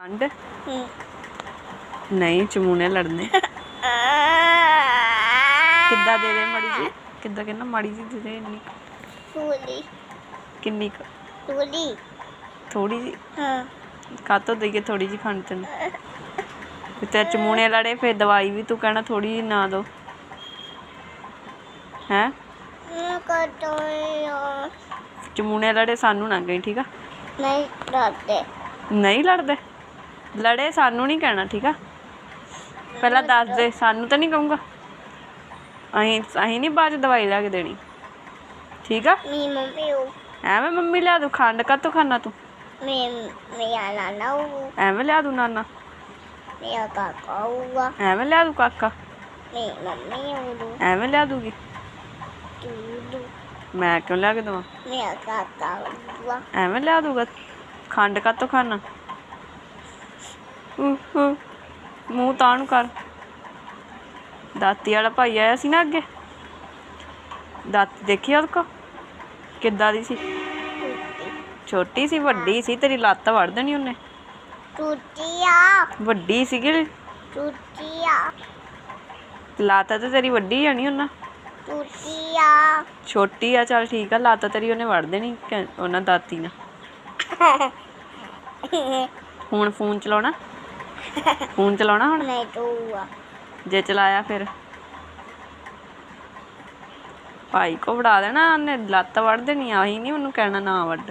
ਹੂੰ। ਨਹੀਂ ਚਮੂਨੇ ਲੜਨੇ। ਕਿੱਦਾਂ ਦੇ ਦੇ ਮੜੀ ਜੀ? ਕਿੱਦਾਂ ਕਹਿੰਦਾ? ਮਾੜੀ ਜੀ ਦੇ ਦੇ ਇੰਨੀ। ਸੂਲੀ ਕਿੰਨੀ ਕੁ? ਸੂਲੀ ਥੋੜੀ ਜੀ। ਹਾਂ। ਕਾਤੋਂ ਦੇਈਏ ਥੋੜੀ ਜੀ ਖੰਡ ਤੈਨੂੰ? ਤੇ ਤੇ ਚਮੂਨੇ ਲੜੇ ਫਿਰ ਦਵਾਈ ਵੀ ਤੂੰ ਕਹਿਣਾ ਥੋੜੀ ਜੀ ਨਾ ਦੋ। ਹੈ? ਕਦੋਂ ਚਮੂਨੇ ਲੜੇ ਸਾਨੂੰ ਨਾ ਗਈ ਠੀਕ ਆ? ਨਹੀਂ ਡਰਦੇ। ਨਹੀਂ ਲੜਦੇ? ਲੜੇ ਸਾਨੂੰ ਨਹੀਂ ਕਹਿਣਾ ਠੀਕ ਆ? ਪਹਿਲਾਂ ਦੱਸ ਦੇ ਸਾਨੂੰ ਤਾਂ ਨਹੀਂ ਕਹੂੰਗਾ। ਅਸੀਂ ਅਸੀਂ ਨਹੀਂ ਬਾਅਦ ਚ ਦਵਾਈ ਲੈ ਕੇ ਦੇਣੀ। ਠੀਕ ਆ? ਮੇਰੀ ਮੰਮੀ ਉਹ। ਐਵੇਂ ਮੰਮੀ ਲਿਆ ਦੂ ਖੰਡ ਕਾਤੋਂ ਖਾਣਾ ਤੂੰ? ਮੈਂ ਮੇਰਾ ਨਾਨਾ ਉਹ। ਐਵੇਂ ਲਿਆ ਦੂ ਨਾਨਾ? ਮੇਰਾ ਕਾਕਾ ਹੋਊਗਾ ਐਵੇਂ ਲਿਆ ਦੂ ਕਾਕਾ? ਮੇਰੀ ਮੰਮੀ ਉਹ। ਐਵੇਂ ਲਿਆ ਦੂਗੀ ਦੂਦੂ। ਮੈਂ ਕਿਉਂ ਲਿਆ ਕੇ ਦੇਵਾਂ? ਮੇਰਾ ਕਾਕਾ ਹੋਊਗਾ ਐਵੇਂ ਲਿਆ ਦੂਗਾ ਖੰਡ ਕਾਤੋਂ ਖਾਣਾ ਮੂੰਹ ਤਾਂ ਨੂੰ ਕਰ। ਦਾਤੀ ਵਾਲਾ ਭਾਈ ਆਇਆ ਸੀ ਨਾ ਅੱਗੇ? ਦਾਤੀ ਦੇਖੀ ਉਹਦੇ ਕੋ ਕਿੱਦਾਂ ਦੀ ਸੀ? ਟੁੱਟੀ ਛੋਟੀ ਸੀ ਵੱਡੀ ਸੀ ਤੇਰੀ ਲੱਤ ਵੜ ਦੇਣੀ ਉਹਨੇ। ਟੁੱਟੀਆ ਵੱਡੀ ਸੀਗੀ ਟੁੱਟੀਆ ਲੱਤ ਤਾਂ ਤੇਰੀ ਵੱਡੀ ਜਾਣੀ ਉਹਨਾਂ? ਟੁੱਟੀਆ ਛੋਟੀ ਆ ਚੱਲ ਠੀਕ ਆ ਲੱਤ ਤੇਰੀ ਉਹਨੇ ਵੜ ਦੇਣੀ ਕਹਿ- ਉਹਨਾਂ ਦਾਤੀ ਨੇ ਹੁਣ ਫੋਨ ਚਲਾਉਣਾ? ਫੋਨ ਚਲਾਉਣਾ ਹੁਣ? ਨਹੀਂ ਟੂਆ ਜੇ ਚਲਾਇਆ ਫਿਰ? ਭਾਈ ਕੋ ਵੜਾ ਦੇਣਾ ਉਹਨੇ ਲੱਤ ਵੜ ਦੇਣੀ ਆਹੀ ਨਹੀਂ ਉਹਨੂੰ ਕਹਿਣਾ ਨਾ ਵੱਢ।